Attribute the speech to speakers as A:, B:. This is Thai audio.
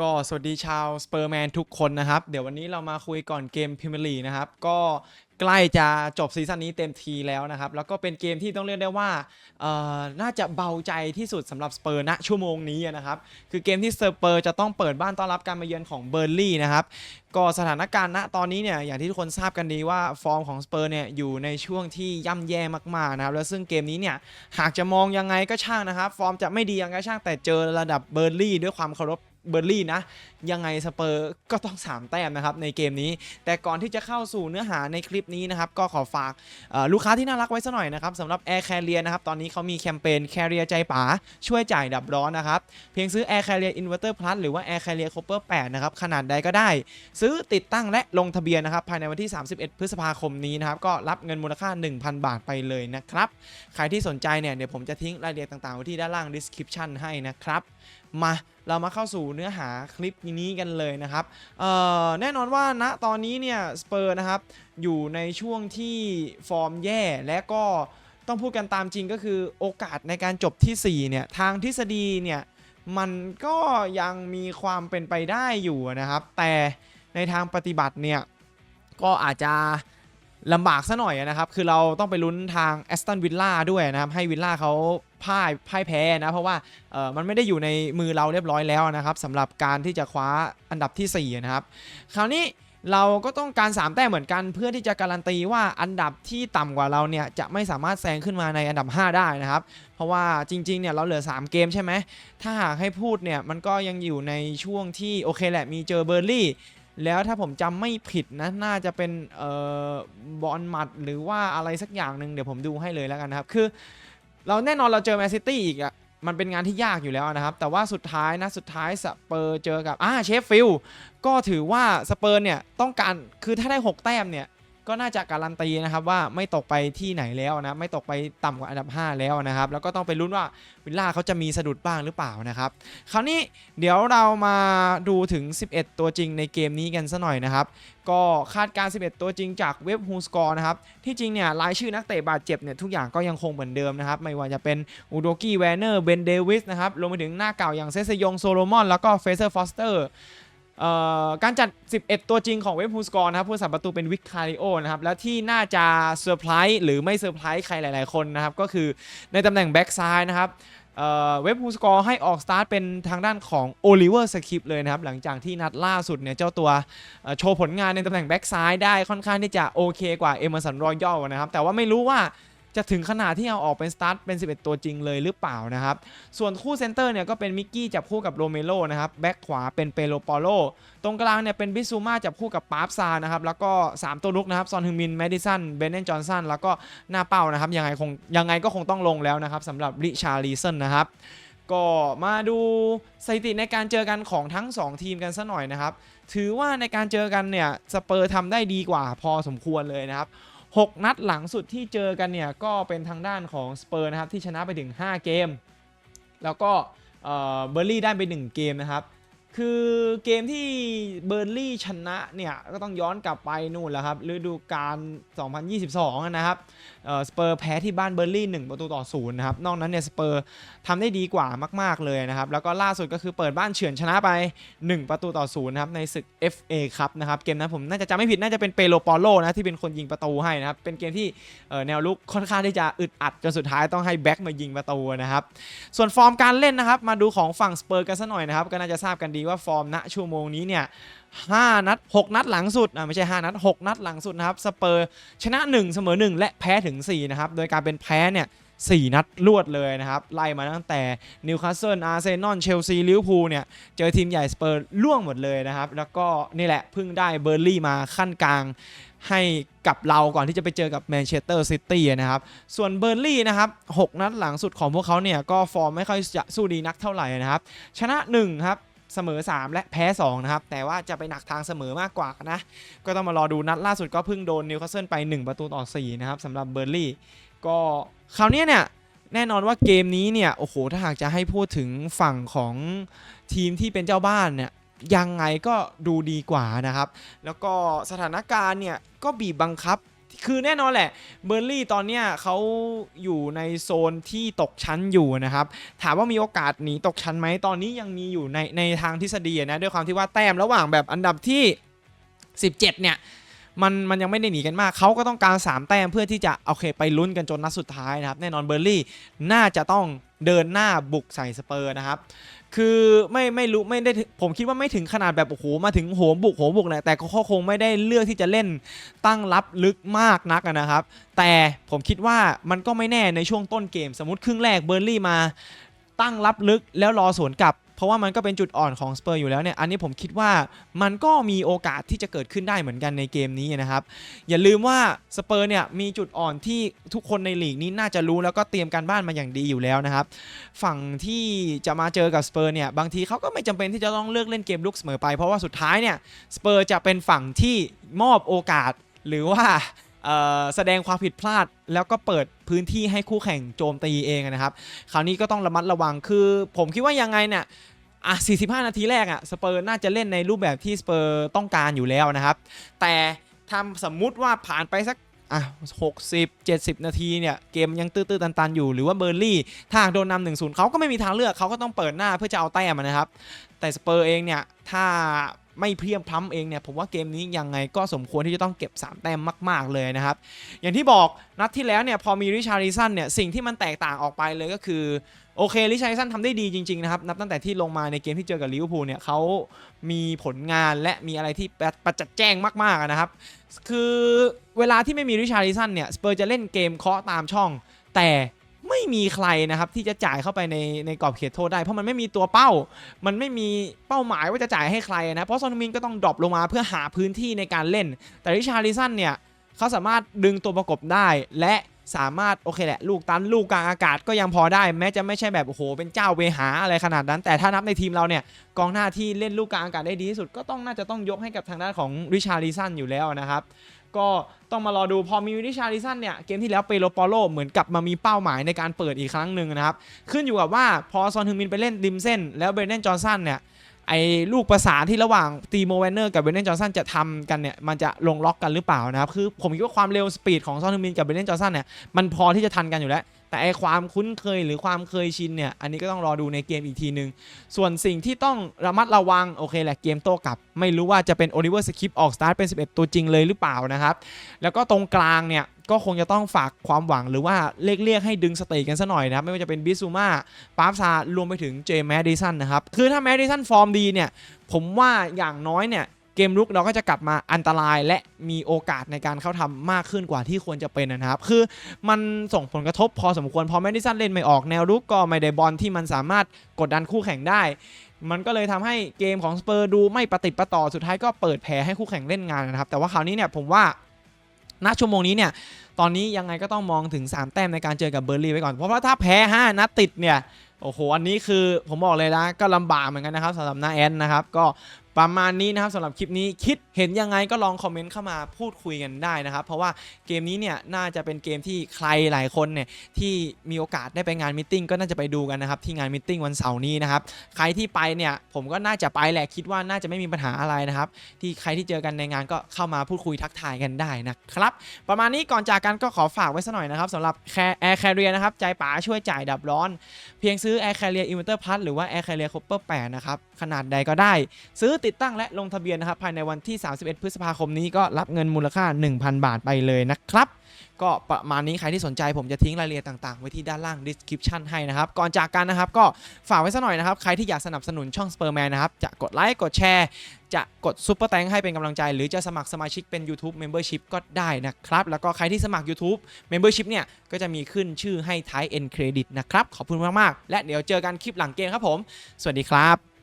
A: ก็สวัสดีชาวสเปอร์แมนทุกคนนะครับ เดี๋ยววันนี้เรามาคุยก่อนเกมพรีเมียร์ลีกนะครับ ก็ใกล้จะจบซีซั่นนี้เต็มทีแล้วนะครับ แล้วก็เป็นเกมที่ต้องเรียกได้ว่าน่าจะเบาใจที่สุดสำหรับสเปอร์ณชั่วโมงนี้นะครับ คือเกมที่สเปอร์จะต้องเปิดบ้านต้อนรับการมาเยือนของเบอร์ลี่นะครับ ก็สถานการณ์ณตอนนี้เนี่ยอย่างที่ทุกคนทราบกันดีว่าฟอร์มของสเปอร์เนี่ยอยู่ในช่วงที่ย่ำแย่มากๆนะครับ แล้วซึ่งเกมนี้เนี่ยหากจะมองยังไงก็ช่างนะครับ ฟอร์มจะไม่ดียังไงก็ช่างแต่เจอระดับเบอร์ลี่ด้วยความเคารพ เบอร์ลี่นะยังไงสเปอร์ก็ต้อง 3 แต้มนะครับในเกมนี้ แต่ก่อนที่จะเข้าสู่เนื้อหาในคลิปนี้นะครับก็ขอฝากลูกค้าที่น่ารักไว้สักหน่อยนะครับสำหรับ Air Carrier นะครับตอนนี้เขามีแคมเปญ Carrier ใจป๋าช่วยจ่ายดับร้อนนะครับเพียงซื้อ Air Carrier Inverter Plus หรือว่า Air Carrier Copper 8นะครับขนาดใดก็ได้ ซื้อติดตั้งและลงทะเบียนนะครับภายในวันที่ 31 พฤษภาคมนี้นะครับก็รับเงินมูลค่า 1,000 บาทไปเลยนะครับใครที่สนใจเนี่ยเดี๋ยวผมจะทิ้งรายละเอียดต่างๆไว้ที่ด้านล่าง description ให้นะครับ มาเรามาเข้าสู่เนื้อหาคลิปนี้กันเลยนะครับแน่นอนว่าณตอนนี้เนี่ยสเปอร์นะครับอยู่ในช่วงที่ฟอร์มแย่และก็ต้องพูดกันตามจริงก็คือโอกาสในการจบที่ 4 เนี่ย ทางทฤษฎีเนี่ย มันก็ยังมีความเป็นไปได้อยู่นะครับ แต่ในทางปฏิบัติเนี่ย ก็อาจจะลำบากซะหน่อยนะครับ คือเราต้องไปลุ้นทางแอสตันวิลล่าด้วยนะครับ ให้วิลล่าเขาพ่ายพ่ายแพ้นะเพราะว่าเออมันไม่ได้อยู่ในมือเราเรียบร้อยแล้วนะครับสำหรับการที่จะคว้าอันดับทีสี่4นะครับคราวนี้เราก็ต้องการ 3 แต้มเหมือนกัน เพื่อที่จะการันตีว่าอันดับที่ต่ำกว่าเราเนี่ยจะไม่สามารถแซงขึ้นมาในอันดับ 5 ได้นะครับ เพราะว่าจริงๆเนี่ยเราเหลือ 3 เกมใช่ไหมถ้าหากให้พูดเนี่ยมันก็ยังอยู่ในช่วงที่โอเคแหละมีเจอเบอร์ลี่ แล้วถ้าผมจำไม่ผิดนะน่าจะเป็นเอ่อบอลหมัดหรือว่าอะไรสักอย่างหนึ่งเดี๋ยวผมดูให้เลยแล้วกันนะครับคือ เราแน่นอนเราเจอแมนซิตี้อีกอะมันเป็นงานที่ยากอยู่แล้วนะครับ แต่ว่าสุดท้ายนะ สุดท้ายสเปอร์เจอกับอ่าเชฟฟิลด์ก็ถือว่าสเปอร์เนี่ยต้องการคือถ้าได้ 6 แต้มเนี่ย ก็น่าจะการันตีนะครับว่าไม่ตกไปที่ไหนแล้วนะไม่ตกไปต่ำกว่าอันดับ 5 แล้วนะครับแล้วก็ต้องไปลุ้นว่าวิลล่าเขาจะมีสะดุดบ้างหรือเปล่านะครับคราวนี้เดี๋ยวเรามาดูถึง 11 ตัวจริงในเกมนี้กันซะหน่อยนะครับก็คาดการณ์11 ตัวจริงจากเว็บฮูสกอร์นะครับที่จริงเนี่ยรายชื่อนักเตะบาดเจ็บเนี่ยทุกอย่างก็ยังคงเหมือนเดิมนะครับไม่ว่าจะเป็นอูโดกี้แวนเนอร์เบนเดวิสนะครับรวมไปถึงหน้าเก่าอย่างเซซยงโซโลมอนแล้วก็เฟเซอร์ฟอสเตอร์ การจัด 11 ตัวจริงของเว็บฮูสกอร์นะครับผู้สัมประตูเป็นวิกคาริโอนะครับ แล้วที่น่าจะเซอร์ไพรส์หรือไม่เซอร์ไพรส์ใครหลาย ๆ คนนะครับ ก็คือในตำแหน่งแบ็กซ้ายนะครับเว็บฮูสกอร์ให้ออกสตาร์ทเป็นทางด้านของโอลิเวอร์สคริปเลยนะครับ หลังจากที่นัดล่าสุดเนี่ยเจ้าตัวโชว์ผลงานในตำแหน่งแบ็กซ้ายได้ค่อนข้างที่จะโอเคกว่าเอเมอร์สันรอยัลนะครับ แต่ว่าไม่รู้ว่า จะถึงขนาดที่เอาออกเป็นสตาร์ทเป็น 11 ตัวจริงเลยหรือเปล่านะครับ ส่วนคู่เซนเตอร์เนี่ยก็เป็นมิกกี้จับคู่กับโรเมโลนะครับ แบ็กขวาเป็นเปโลปอโล ตรงกลางเนี่ยเป็นบิซูมาจับคู่กับปาร์ฟซานะครับ แล้วก็ 3 ตัวลุกนะครับซอนฮึงมิน แมดิสัน เบนเนนจอห์นสัน แล้วก็หน้าเป้านะครับ ยังไงคงยังไงก็คงต้องลงแล้วนะครับสำหรับริชาร์ลีสันนะครับก็มาดูสถิติในการเจอกันของทั้ง 2 ทีมกันซะหน่อยนะครับ ถือว่าในการเจอกันเนี่ยสเปอร์ทำได้ดีกว่าพอสมควรเลยนะครับ 6 นัดหลังสุดที่เจอกันเนี่ยก็เป็นทางด้านของสเปอร์นะครับที่ชนะไปถึง 5 เกม แล้วก็เบอร์ลี่ได้ไป 1 เกมนะครับ คือเกมที่เบอร์ลี่ชนะเนี่ย ก็ต้องย้อนกลับไปนู่นแหละครับฤดูกาล 2022 นะครับสเปอร์แพ้ที่บ้านเบอร์ลี่ 1 ประตูต่อศูนย์นะครับ นอกนั้นเนี่ยสเปอร์ทำได้ดีกว่ามาก ๆ เลยนะครับ แล้วก็ล่าสุดก็คือเปิดบ้านเฉือนชนะไป 1 ประตูต่อศูนย์นะครับ ในศึก FA ครับนะครับ เกมนั้นผมน่าจะจำไม่ผิดน่าจะเป็นเปโลปอโลนะ ที่เป็นคนยิงประตูให้นะครับ เป็นเกมที่เออแนวลุกค่อนข้างที่จะอึดอัดจนสุดท้ายต้องให้แบ็กมายิงประตูนะครับ ส่วนฟอร์มการเล่นนะครับ มาดูของฝั่งสเปอร์กันสักหน่อยนะครับ ก็น่าจะทราบกันดีว่าฟอร์มณชั่วโมงนี้เนี่ย5นัด 6 นัดหลังสุดอ่าไม่ใช่ 5 นัด 6 นัดหลังสุดนะครับสเปอร์ชนะ 1 เสมอ 1 และแพ้ถึง 4 นะครับ โดยการเป็นแพ้เนี่ย4นัดรวดเลยนะครับ ไล่มาตั้งแต่นิวคาสเซิลอาร์เซนอลเชลซีลิเวอร์พูลเนี่ย เจอทีมใหญ่สเปอร์ล่วงหมดเลยนะครับ แล้วก็นี่แหละเพิ่งได้เบอร์ลี่มาขั้นกลางให้กับเราก่อนที่จะไปเจอกับแมนเชสเตอร์ซิตี้นะครับ ส่วนเบอร์ลี่นะครับ 6 นัดหลังสุดของพวกเขาเนี่ย ก็ฟอร์มไม่ค่อยจะสู้ดีนักเท่าไหร่นะครับ ชนะ 1 ครับ เสมอ 3 และแพ้ 2 นะครับ แต่ว่าจะไปหนักทางเสมอมากกว่านะ ก็ต้องมารอดูนัดล่าสุดก็เพิ่งโดนนิวคาสเซิลไป 1 ประตูต่อ 4 นะครับสำหรับเบอร์ลี่ ก็คราวนี้เนี่ยแน่นอนว่าเกมนี้เนี่ย โอ้โห ถ้าหากจะให้พูดถึงฝั่งของทีมที่เป็นเจ้าบ้านเนี่ยยังไงก็ดูดีกว่านะครับ แล้วก็สถานการณ์เนี่ยก็บีบบังคับ คือแน่นอนแหละเบอร์ลี่ตอนเนี้ยเขาอยู่ในโซนที่ตกชั้นอยู่นะครับ ถามว่ามีโอกาสหนีตกชั้นไหมตอนนี้ยังมีอยู่ในในทางทฤษฎีนะด้วยความที่ว่าแต้มระหว่างแบบอันดับที่ 17 เนี่ยมันมันยังไม่ได้หนีกันมาก เขาก็ต้องการ 3 แต้มเพื่อที่จะโอเคไปลุ้นกันจนนัดสุดท้ายนะครับ แน่นอนเบอร์ลี่น่าจะต้องเดินหน้าบุกใส่สเปอร์นะครับ คือไม่ไม่รู้ไม่ได้ผมคิดว่าไม่ถึงขนาดแบบโอ้โหมาถึงโหมบุกโหมบุกนะแต่ก็คงไม่ได้เลือกที่จะเล่นตั้งรับลึกมากนักนะครับ แต่ผมคิดว่ามันก็ไม่แน่ในช่วงต้นเกม สมมติครึ่งแรกเบอร์ลี่มาตั้งรับลึกแล้วรอสวนกลับ เพราะว่ามันก็เป็นจุดอ่อนของสเปอร์อยู่แล้วเนี่ย อันนี้ผมคิดว่ามันก็มีโอกาสที่จะเกิดขึ้นได้เหมือนกันในเกมนี้นะครับ อย่าลืมว่าสเปอร์เนี่ยมีจุดอ่อนที่ทุกคนในลีกนี้น่าจะรู้แล้วก็เตรียมการบ้านมาอย่างดีอยู่แล้วนะครับ ฝั่งที่จะมาเจอกับสเปอร์เนี่ยบางทีเขาก็ไม่จำเป็นที่จะต้องเลือกเล่นเกมลุกเสมอไปเพราะว่าสุดท้ายเนี่ยสเปอร์จะเป็นฝั่งที่มอบโอกาสหรือว่า แสดงความผิดพลาด แล้วก็เปิดพื้นที่ให้คู่แข่งโจมตีเองนะครับ คราวนี้ก็ต้องระมัดระวังคือผมคิดว่ายังไงเนี่ยอะ 45 นาทีแรกอะ สเปอร์น่าจะเล่นในรูปแบบที่สเปอร์ต้องการอยู่แล้วนะครับ แต่ทำสมมุติว่าผ่านไปสักอะ60 70 นาทีเนี่ย เกมยังตื้อๆตัน ๆ อยู่หรือว่าเบอร์ลี่ถ้าโดนนำหนึ่งศูนย์เขาก็ไม่มีทางเลือกเขาก็ต้องเปิดหน้าเพื่อจะเอาแต้มนะครับ แต่สเปอร์เองเนี่ย ถ้า ไม่เพียมพล้ำเองเนี่ยผมว่าเกมนี้ยังไงก็สมควรที่จะต้องเก็บ 3 แต้มมาก ๆ เลยนะครับ อย่างที่บอกนัดที่แล้วเนี่ยพอมีริชาริสันเนี่ยสิ่งที่มันแตกต่างออกไปเลยก็คือโอเคริชาริสันทำได้ดีจริง ๆ นะครับ นับตั้งแต่ที่ลงมาในเกมที่เจอกับลิเวอร์พูลเนี่ยเขามีผลงานและมีอะไรที่ประจัดแจ้งมาก ๆ นะครับ คือเวลาที่ไม่มีริชาริสันเนี่ยสเปอร์จะเล่นเกมเคาะตามช่อง แต่ ไม่มีใครนะครับที่จะจ่ายเข้าไปในในกรอบเขตโทษได้ เพราะมันไม่มีตัวเป้า มันไม่มีเป้าหมายว่าจะจ่ายให้ใครนะเพราะซอนมินก็ต้องดรอปลงมาเพื่อหาพื้นที่ในการเล่น แต่ริชาริสันเนี่ยเขาสามารถดึงตัวประกบได้และสามารถโอเคแหละ ลูกตันลูกกลางอากาศก็ยังพอได้ แม้จะไม่ใช่แบบโอ้โหเป็นเจ้าเวหาอะไรขนาดนั้น แต่ถ้านับในทีมเราเนี่ยกองหน้าที่เล่นลูกกลางอากาศได้ดีที่สุดก็ต้องน่าจะต้องยกให้กับทางด้านของริชาริสันอยู่แล้วนะครับ ก็ต้องมารอดูพอมีริชาริสันเนี่ยเกมที่แล้วเปโลปอโลเหมือนกลับมามีเป้าหมายในการเปิดอีกครั้งหนึ่งนะครับ ขึ้นอยู่กับว่าพอซอนฮึงมินไปเล่นริมเส้น แล้วเบรเดนจอห์นสันเนี่ย ไอ้ลูกประสานที่ระหว่างตีโมเวนเนอร์กับเบรเดนจอห์นสันจะทำกันเนี่ยมันจะลงล็อกกันหรือเปล่านะครับคือผมคิดว่าความเร็วสปีดของซอนฮึมินกับเบรเดนจอห์นสันเนี่ยมันพอที่จะทันกันอยู่แล้ว แต่ไอ้ความคุ้นเคยหรือความเคยชินเนี่ยอันนี้ก็ต้องรอดูในเกมอีกทีนึง ส่วนสิ่งที่ต้องระมัดระวังโอเคแหละเกมโต้กลับ ไม่รู้ว่าจะเป็นโอลิเวอร์สคิปออกสตาร์ทเป็น 11 ตัวจริงเลยหรือเปล่านะครับแล้วก็ตรงกลางเนี่ย ก็คงจะต้องฝากความหวังหรือว่าเรียกเรียกให้ดึงสเตทกันซะหน่อยนะครับ ไม่ว่าจะเป็นบิซูมาปาร์ฟซารวมไปถึงเจแมดดิสันนะครับ คือถ้าแมดดิสันฟอร์มดีเนี่ย ผมว่าอย่างน้อยเนี่ยเกมรุกเราก็จะกลับมาอันตรายและมีโอกาสในการเข้าทำมากขึ้นกว่าที่ควรจะเป็นนะครับ คือมันส่งผลกระทบพอสมควรพอแมดดิสันเล่นไม่ออกแนวรุกก็ไม่ได้บอลที่มันสามารถกดดันคู่แข่งได้ มันก็เลยทำให้เกมของสเปอร์ดูไม่ประติดประต่อสุดท้ายก็เปิดแผลให้คู่แข่งเล่นงานนะครับ แต่ว่าคราวนี้เนี่ยผมว่า ณชั่วโมงนี้เนี่ยตอนนี้ยังไงก็ต้องมองถึง 3 แต้มในการเจอกับเบอร์ลี่ไว้ก่อน เพราะว่าถ้าแพ้ 5 นัดติดเนี่ย โอ้โห อันนี้คือผมบอกเลยนะ ก็ลำบากเหมือนกันนะครับสำหรับน้าแอนนะครับ ก็ ประมาณนี้นะครับสำหรับคลิปนี้คิดเห็นยังไงก็ลองคอมเมนต์เข้ามาพูดคุยกันได้นะครับ เพราะว่าเกมนี้เนี่ยน่าจะเป็นเกมที่ใครหลายคนเนี่ยที่มีโอกาสได้ไปงานมิทติ้งก็น่าจะไปดูกันนะครับที่งานมิทติ้งวันเสาร์นี้นะครับใครที่ไปเนี่ยผมก็น่าจะไปแหละคิดว่าน่าจะไม่มีปัญหาอะไรนะครับที่ใครที่เจอกันในงานก็เข้ามาพูดคุยทักทายกันได้นะครับประมาณนี้ก่อนจากกันก็ขอฝากไว้สักหน่อยนะครับสำหรับแอร์แคเรียนะครับใจป๋าช่วยจ่ายดับร้อน เพียงซื้อ Air Carrier Inverter Plus หรือว่า Air Carrier Copper 8นะครับขนาดใดก็ได้ซื้อติดตั้งและลงทะเบียนนะครับภายในวันที่ 31 พฤษภาคมนี้ก็รับเงินมูลค่า 1,000 บาทไปเลยนะครับก็ประมาณนี้ใครที่สนใจผมจะทิ้งรายละเอียดต่างๆ ไว้ที่ด้านล่าง description ให้นะครับ ก่อนจากกันนะครับก็ฝากไว้สักหน่อยนะครับ ใครที่อยากสนับสนุนช่อง Spurman นะครับ จะกดไลค์กดแชร์ จะกดซุปเปอร์แตงให้เป็นกำลังใจ หรือจะสมัครสมาชิกเป็น YouTube Membership ก็ได้นะครับ แล้วก็ใครที่สมัคร YouTube Membership เนี่ย ก็จะมีขึ้นชื่อให้ท้าย End Credit นะครับ ขอบคุณมากๆ และเดี๋ยวเจอกันคลิปหลังเกมครับผม สวัสดีครับ